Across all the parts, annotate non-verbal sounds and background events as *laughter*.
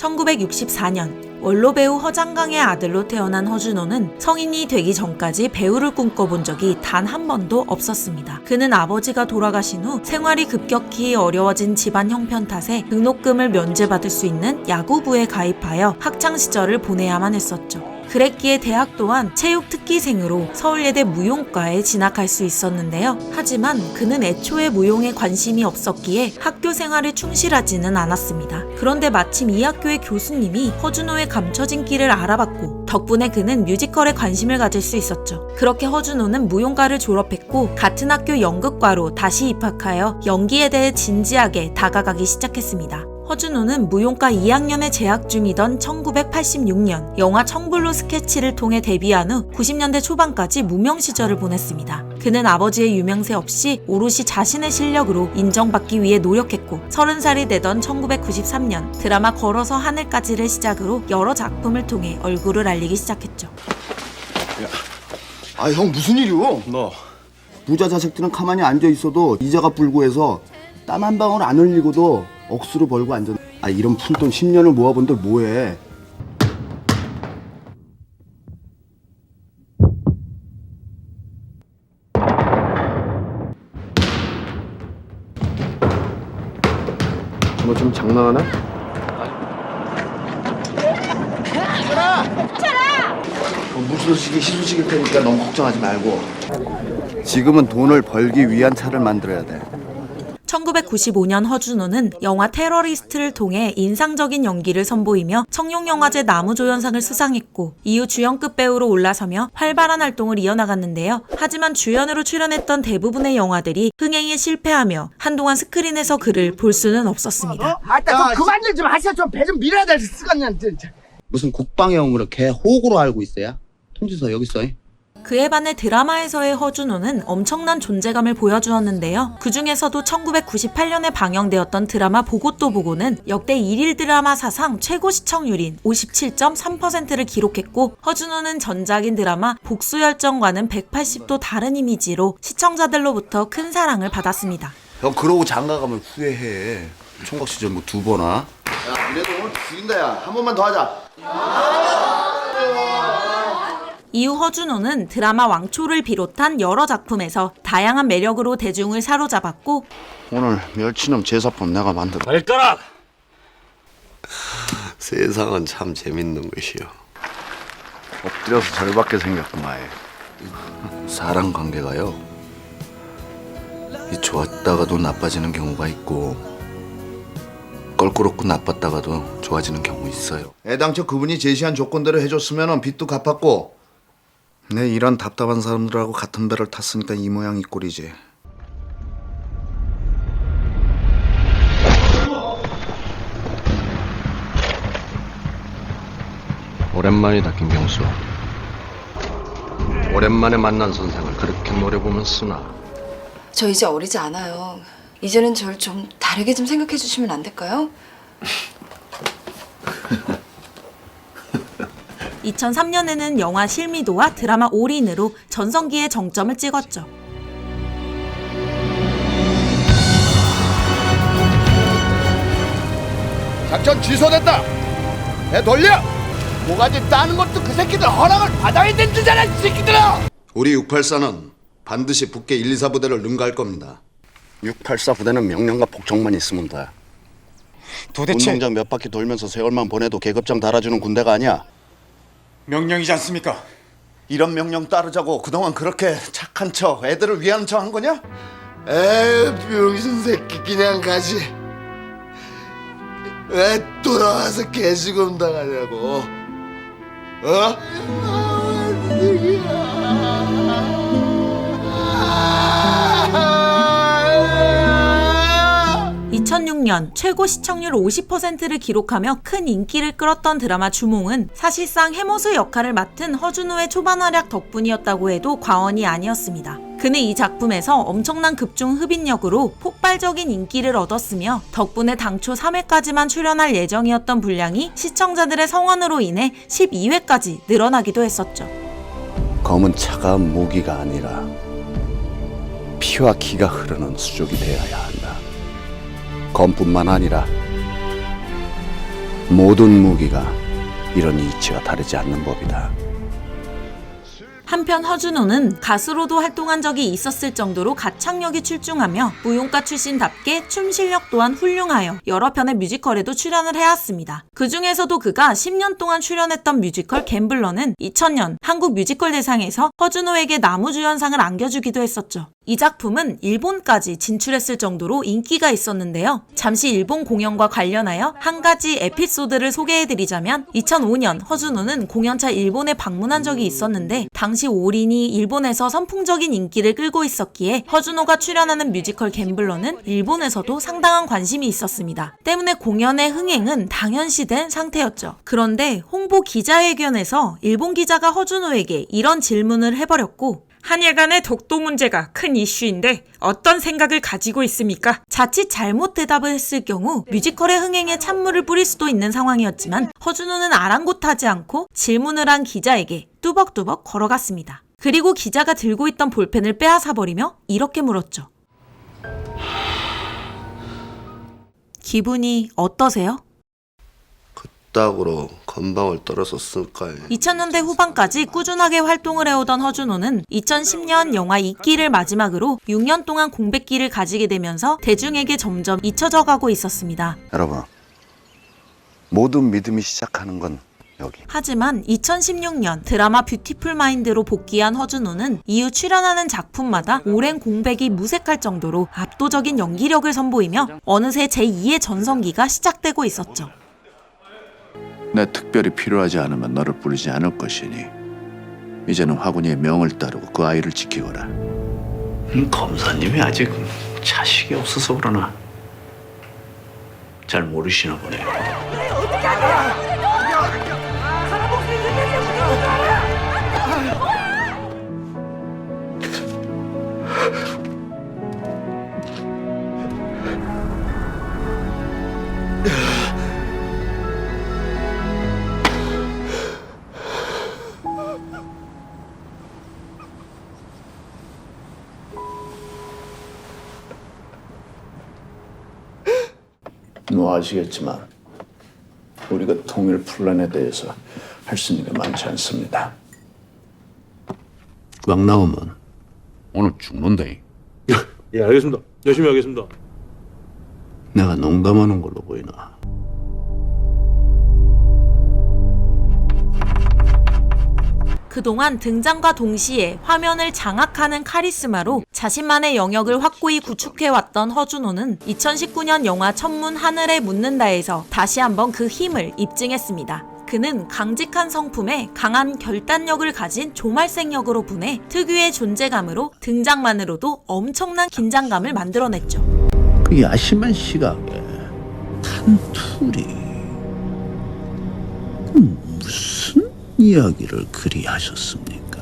1964년 원로 배우 허장강의 아들로 태어난 허준호는 성인이 되기 전까지 배우를 꿈꿔본 적이 단 한 번도 없었습니다. 그는 아버지가 돌아가신 후 생활이 급격히 어려워진 집안 형편 탓에 등록금을 면제받을 수 있는 야구부에 가입하여 학창 시절을 보내야만 했었죠. 그랬기에 대학 또한 체육 특기생으로 서울예대 무용과에 진학할 수 있었는데요. 하지만 그는 애초에 무용에 관심이 없었기에 학교 생활에 충실하지는 않았습니다. 그런데 마침 이 학교의 교수님이 허준호의 감춰진 길을 알아봤고 덕분에 그는 뮤지컬에 관심을 가질 수 있었죠. 그렇게 허준호는 무용과를 졸업했고 같은 학교 연극과로 다시 입학하여 연기에 대해 진지하게 다가가기 시작했습니다. 허준호는 무용과 2학년에 재학 중이던 1986년 영화 청블루 스케치를 통해 데뷔한 후 90년대 초반까지 무명 시절을 보냈습니다. 그는 아버지의 유명세 없이 오롯이 자신의 실력으로 인정받기 위해 노력했고 30살이 되던 1993년 드라마 걸어서 하늘까지를 시작으로 여러 작품을 통해 얼굴을 알리기 시작했죠. 아 형 무슨 일이오? 너 부자 자식들은 가만히 앉아 있어도 이자가 불고해서 땀 한 방울 안 흘리고도 억수로 벌고 앉아. 아 이런 푼돈 10년을 모아본 들 뭐해? 너 지금 장난하나? 뭐 무소식이 희소식일 테니까 너무 걱정하지 말고. 지금은 돈을 벌기 위한 차를 만들어야 돼. 1995년 허준호는 영화 테러리스트를 통해 인상적인 연기를 선보이며 청룡영화제 나무조연상을 수상했고 이후 주연급 배우로 올라서며 활발한 활동을 이어나갔는데요. 하지만 주연으로 출연했던 대부분의 영화들이 흥행에 실패하며 한동안 스크린에서 그를 볼 수는 없었습니다. 아따 좀 그만 좀 하세요 좀배 좀 밀어야 될 시간이야 진짜. 무슨 국방영으로 걔 호구로 알고 있어야? 통지서 여기 있어. 그에 반해 드라마에서의 허준호는 엄청난 존재감을 보여주었는데요. 그 중에서도 1998년에 방영되었던 드라마 보고 또 보고는 역대 1일 드라마 사상 최고 시청률인 57.3%를 기록했고 허준호는 전작인 드라마 복수열정과는 180도 다른 이미지로 시청자들로부터 큰 사랑을 받았습니다. 형 그러고 장가 가면 후회해. 총각 시절 뭐 두 번아? 야 그래도 오늘 죽인다 야. 한 번만 더 하자. 이후 허준호는 드라마 왕초를 비롯한 여러 작품에서 다양한 매력으로 대중을 사로잡았고 오늘 멸치놈 제사법 내가 만들어. 발가락! 세상은 참 재밌는 것이요. 엎드려서 절받게 생겼구만. 사람 관계가요. 이 좋았다가도 나빠지는 경우가 있고 껄끄럽고 나빴다가도 좋아지는 경우 있어요. 애당초 그분이 제시한 조건대로 해줬으면 빚도 갚았고 내 이런 답답한 사람들하고 같은 배를 탔으니까 이 모양 이 꼴이지. 오랜만이다 김경수 오랜만에 만난 선생을 그렇게 노려보면 쓰나 저 이제 어리지 않아요. 이제는 절좀 다르게 좀 생각해 주시면 안 될까요? 2003년에는 영화 실미도와 드라마 올인으로 전성기의 정점을 찍었죠. 작전 취소됐다. 배 돌려. 뭐가지 따는 것도 그 새끼들 허락을 받아야 된다잖아 이 새끼들아. 우리 684는 반드시 북계 1, 2, 4 부대를 능가할 겁니다. 684 부대는 명령과 복종만 있으면 돼. 도대체 운동장 몇 바퀴 돌면서 세월만 보내도 계급장 달아주는 군대가 아니야. 명령이지 않습니까? 이런 명령 따르자고 그동안 그렇게 착한 척 애들을 위하는 척 한 거냐? 에이 병신 새끼 그냥 가지. 왜 돌아와서 개죽음 당하냐고. 어? 2006년 최고 시청률 50%를 기록하며 큰 인기를 끌었던 드라마 주몽은 사실상 해모수 역할을 맡은 허준호의 초반 활약 덕분이었다고 해도 과언이 아니었습니다. 그는 이 작품에서 엄청난 급중 흡인력으로 폭발적인 인기를 얻었으며 덕분에 당초 3회까지만 출연할 예정이었던 분량이 시청자들의 성원으로 인해 12회까지 늘어나기도 했었죠. 검은 차가운 무기가 아니라 피와 기가 흐르는 수족이 되어야 한다. 검뿐만 아니라 모든 무기가 이런 이치와 다르지 않는 법이다. 한편 허준호는 가수로도 활동한 적이 있었을 정도로 가창력이 출중하며 무용가 출신답게 춤 실력 또한 훌륭하여 여러 편의 뮤지컬에도 출연을 해왔습니다. 그 중에서도 그가 10년 동안 출연했던 뮤지컬 갬블러는 2000년 한국 뮤지컬 대상에서 허준호에게 나무주연상을 안겨주기도 했었죠. 이 작품은 일본까지 진출했을 정도로 인기가 있었는데요. 잠시 일본 공연과 관련하여 한 가지 에피소드를 소개해드리자면 2005년 허준호는 공연차 일본에 방문한 적이 있었는데 당시 올인이 일본에서 선풍적인 인기를 끌고 있었기에 허준호가 출연하는 뮤지컬 갬블러는 일본에서도 상당한 관심이 있었습니다. 때문에 공연의 흥행은 당연시된 상태였죠. 그런데 홍보 기자회견에서 일본 기자가 허준호에게 이런 질문을 해버렸고 한일 간의 독도 문제가 큰 이슈인데 어떤 생각을 가지고 있습니까? 자칫 잘못 대답을 했을 경우 뮤지컬의 흥행에 찬물을 뿌릴 수도 있는 상황이었지만 허준호는 아랑곳하지 않고 질문을 한 기자에게 뚜벅뚜벅 걸어갔습니다. 그리고 기자가 들고 있던 볼펜을 빼앗아버리며 이렇게 물었죠. 기분이 어떠세요? 딱으로 건방을 떨었었을까 2000년대 후반까지 꾸준하게 활동을 해오던 허준호는 2010년 영화 이끼를 마지막으로 6년 동안 공백기를 가지게 되면서 대중에게 점점 잊혀져 가고 있었습니다. 여러분, 모든 믿음이 시작하는 건 여기. 하지만 2016년 드라마 뷰티풀 마인드로 복귀한 허준호는 이후 출연하는 작품마다 오랜 공백이 무색할 정도로 압도적인 연기력을 선보이며 어느새 제2의 전성기가 시작되고 있었죠. 내 특별히 필요하지 않으면 너를 부르지 않을 것이니 이제는 화군이의 명을 따르고 그 아이를 지키거라. 검사님이 아직 자식이 없어서 그러나 잘 모르시나 보네 *laughs* 아시겠지만 우리가 통일 플랜에 대해서 할 수 있는 게 많지 않습니다. 꽉 나오면 오늘 죽는다. 예, 알겠습니다. 열심히 하겠습니다. 내가 농담하는 걸로 보이나? 그동안 등장과 동시에 화면을 장악하는 카리스마로 자신만의 영역을 확고히 구축해왔던 허준호는 2019년 영화 천문 하늘에 묻는다에서 다시 한번 그 힘을 입증했습니다. 그는 강직한 성품에 강한 결단력을 가진 조말생 역으로 분해 특유의 존재감으로 등장만으로도 엄청난 긴장감을 만들어냈죠. 그 야심한 시각에 탄투리 무슨 이야기를 그리 하셨습니까?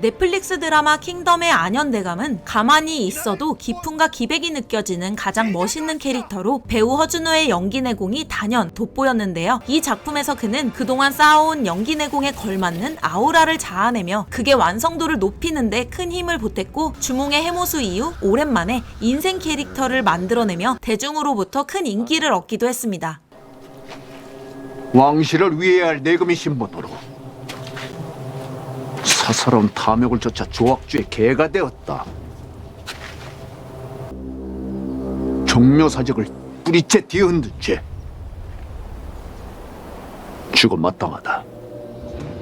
넷플릭스 드라마 킹덤의 안현대감은 가만히 있어도 기품과 기백이 느껴지는 가장 멋있는 캐릭터로 배우 허준호의 연기 내공이 단연 돋보였는데요. 이 작품에서 그는 그동안 쌓아온 연기 내공에 걸맞는 아우라를 자아내며 극의 완성도를 높이는데 큰 힘을 보탰고 주몽의 해모수 이후 오랜만에 인생 캐릭터를 만들어내며 대중으로부터 큰 인기를 얻기도 했습니다. 왕실을 위해야 할 내금의 신분으로 사사로운 탐욕을 쫓아 조악주의 개가 되었다. 종묘사적을 뿌리째 뒤흔든 죄. 죽어 마땅하다.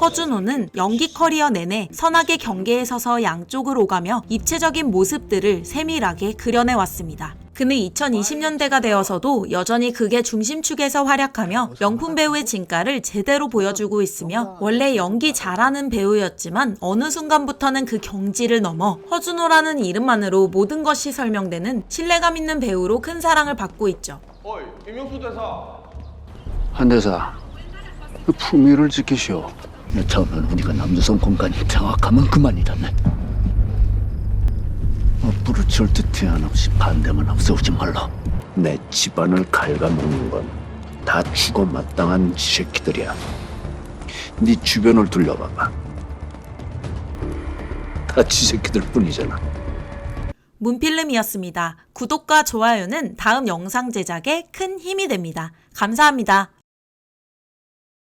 허준호는 연기 커리어 내내 선악의 경계에 서서 양쪽을 오가며 입체적인 모습들을 세밀하게 그려내왔습니다. 그는 2020년대가 되어서도 여전히 극의 중심축에서 활약하며 명품 배우의 진가를 제대로 보여주고 있으며 원래 연기 잘하는 배우였지만 어느 순간부터는 그 경지를 넘어 허준호라는 이름만으로 모든 것이 설명되는 신뢰감 있는 배우로 큰 사랑을 받고 있죠. 한대사, 그 품위를 지키시오. 처음엔 우리가 남조선 공간이 장악하면 그만이라네. 앞으로 절대 태안 없이 반대만 앞세우지 말라. 내 집안을 갉아먹는 건 다 죽어 마땅한 새끼들이야. 네 주변을 둘러봐봐. 다 지새끼들 뿐이잖아. 문필름이었습니다. 구독과 좋아요는 다음 영상 제작에 큰 힘이 됩니다. 감사합니다.